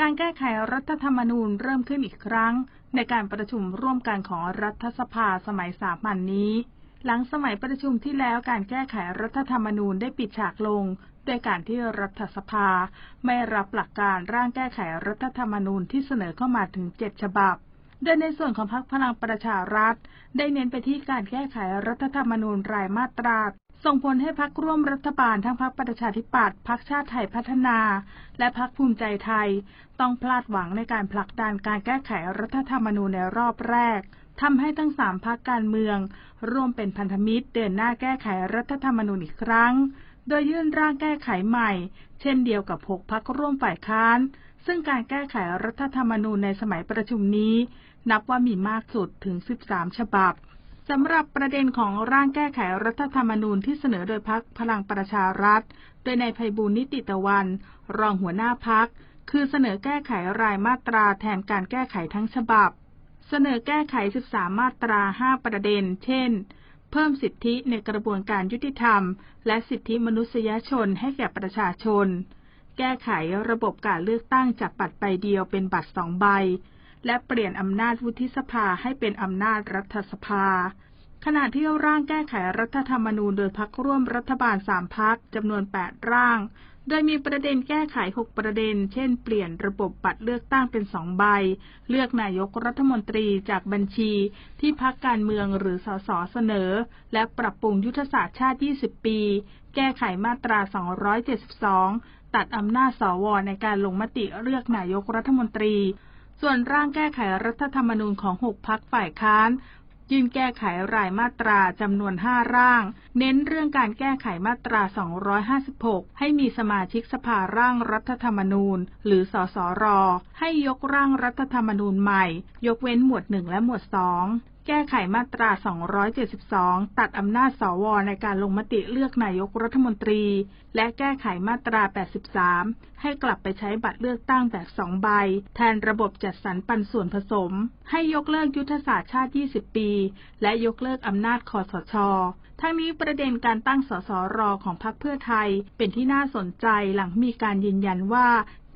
การแก้ไขรัฐธรรมนูญเริ่มขึ้นอีกครั้ง ในการประชุมร่วมกันของรัฐสภาสมัยสามัญนนี้ หลังสมัยประชุมที่แล้วการแก้ไขรัฐธรรมนูญได้ปิดฉากลงด้วยการที่รัฐสภา ไม่รับหลักการร่างแก้ไขรัฐธรรมนูญที่เสนอเข้ามาถึงเจ็ดฉบับ โดยในส่วนของพรรคพลังประชารัฐ ได้เน้นไปที่การแก้ไขรัฐธรรมนูญรายมาตรา ส่งผลให้พรรคร่วมรัฐบาลทั้งพรรคประชาธิปัตย์พรรคชาติไทยพัฒนา และพรรคภูมิใจไทย ต้องพลาดหวังในการผลักดันการแก้ไขรัฐธรรมนูญในรอบแรกทำให้ทั้งสามพรรคการเมือง ร่วมเป็นพันธมิตรเดินหน้าแก้ไขรัฐธรรมนูญอีกครั้ง โดยยื่นร่างแก้ไขใหม่ เช่นเดียวกับหกพรรคร่วมฝ่ายค้าน ซึ่งการแก้ไขรัฐธรรมนูญในสมัยประชุมนี้ นับว่ามีมากสุดถึง 13 ฉบับ สำหรับประเด็นของร่างแก้ไขรัฐธรรมนูญที่เสนอโดยพักพลังประชารัฐ โดยนายไพบูลนิติตะวัน รองหัวหน้าพัก คือเสนอแก้ไขรายมาตราแทนการแก้ไขทั้งฉบับ เสนอแก้ไข 13 มาตรา 5 ประเด็น เช่น เพิ่มสิทธิในกระบวนการยุติธรรม และสิทธิมนุษยชนให้แก่ประชาชน แก้ไขระบบการเลือกตั้งจากบัตรใบเดียวเป็นบัตรสองใบ และเปลี่ยนอำนาจวุฒิสภาให้เป็นอำนาจรัฐสภา ขณะที่ร่างแก้ไขรัฐธรรมนูญโดยพักร่วมรัฐบาลสามพักจำนวน 8 ร่าง โดยมีประเด็นแก้ไข 6 ประเด็น เช่น เปลี่ยนระบบบัตรเลือกตั้งเป็นสองใบ เลือกนายกรัฐมนตรีจากบัญชีที่พักการเมืองหรือสสเสนอ และปรับปรุงยุทธศาสตร์ชาติ 20 ปี แก้ไขมาตรา 272 ตัดอำนาจสวในการลงมติเลือกนายกรัฐมนตรี ส่วนร่างแก้ไขรัฐธรรมนูญของ 6 พักฝ่ายค้าน ยื่นแก้ไขรายมาตราจำนวน 5 ร่าง เน้นเรื่องการแก้ไขมาตรา 256 ให้มีสมาชิกสภาร่างรัฐธรรมนูญ หรือสสร ให้ยกร่างรัฐธรรมนูญใหม่ ยกเว้นหมวด 1 และหมวด 2 แก้ไขมาตรา 272 ตัดอำนาจสวในการลงมติเลือกนายกรัฐมนตรี และแก้ไขมาตรา 83 ให้กลับไปใช้บัตรเลือกตั้งแบบสองใบ แทนระบบจัดสรรปันส่วนผสม ให้ยกเลิกยุทธศาสตร์ชาติ 20 ปี และยกเลิกอำนาจคอสช ทั้งนี้ประเด็นการตั้งสสรของพรรคเพื่อไทย เป็นที่น่าสนใจหลังมีการยืนยันว่า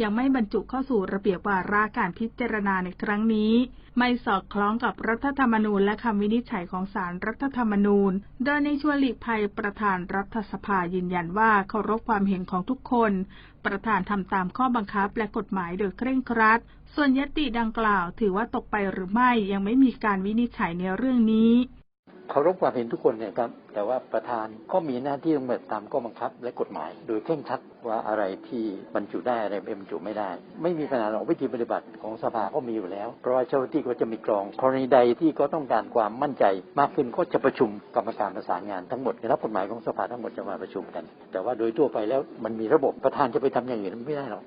ยังไม่บรรจุเข้าสู่ระเบียบวาระการพิจารณาในครั้งนี้ ไม่สอดคล้องกับรัฐธรรมนูญและคำวินิจฉัยของศาลรรัฐธรรมนูญ โดยในชวนหลีกภัยประธานรัฐสภายืนยันว่าเคารพความเห็นของทุกคน ประธานทำตามข้อบังคับและกฎหมายโดยเคร่งครัด ส่วนยติดังกล่าว ถือว่าตกไปหรือไม่ยังไม่มีการวินิจฉัยในเรื่องนี้ เคารพความเห็นทุกคนเนี่ยครับ แต่ว่าประธานก็มีหน้าที่ต้องปฏิบัติตามข้อบังคับและกฎหมาย โดยเคร่งครัดว่าอะไรที่บรรจุได้อะไรไม่บรรจุไม่ได้ ไม่มีปัญหาหรอกวิธีปฏิบัติของสภาก็มีอยู่แล้ว เพราะว่าเจ้าหน้าที่ก็จะมีกรองกรณีใดที่ก็ต้องการความมั่นใจ มากขึ้นก็จะประชุมกรรมการประสานงานทั้งหมดรับกฎหมายของสภาทั้งหมดจะมาประชุมกัน แต่ว่าโดยทั่วไปแล้วมันมีระบบประธานจะไปทำอย่างอื่นไม่ได้หรอก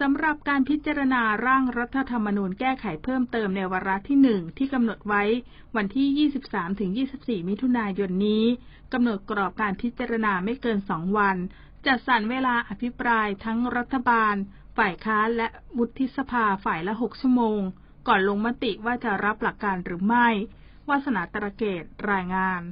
สำหรับการพิจารณาร่างรัฐธรรมนูญแก้ไขเพิ่มเติมในวาระที่หนึ่งที่กำหนดไว้วันที่ 23-24 มิถุนายนนี้กำหนดกรอบการพิจารณาไม่เกิน 2 วัน จัดสรรเวลาอภิปรายทั้งรัฐบาล ฝ่ายค้านและวุฒิสภาฝ่ายละ 6 ชั่วโมง ก่อนลงมติว่าจะรับหลักการหรือไม่วาสนาตระเกตรายงาน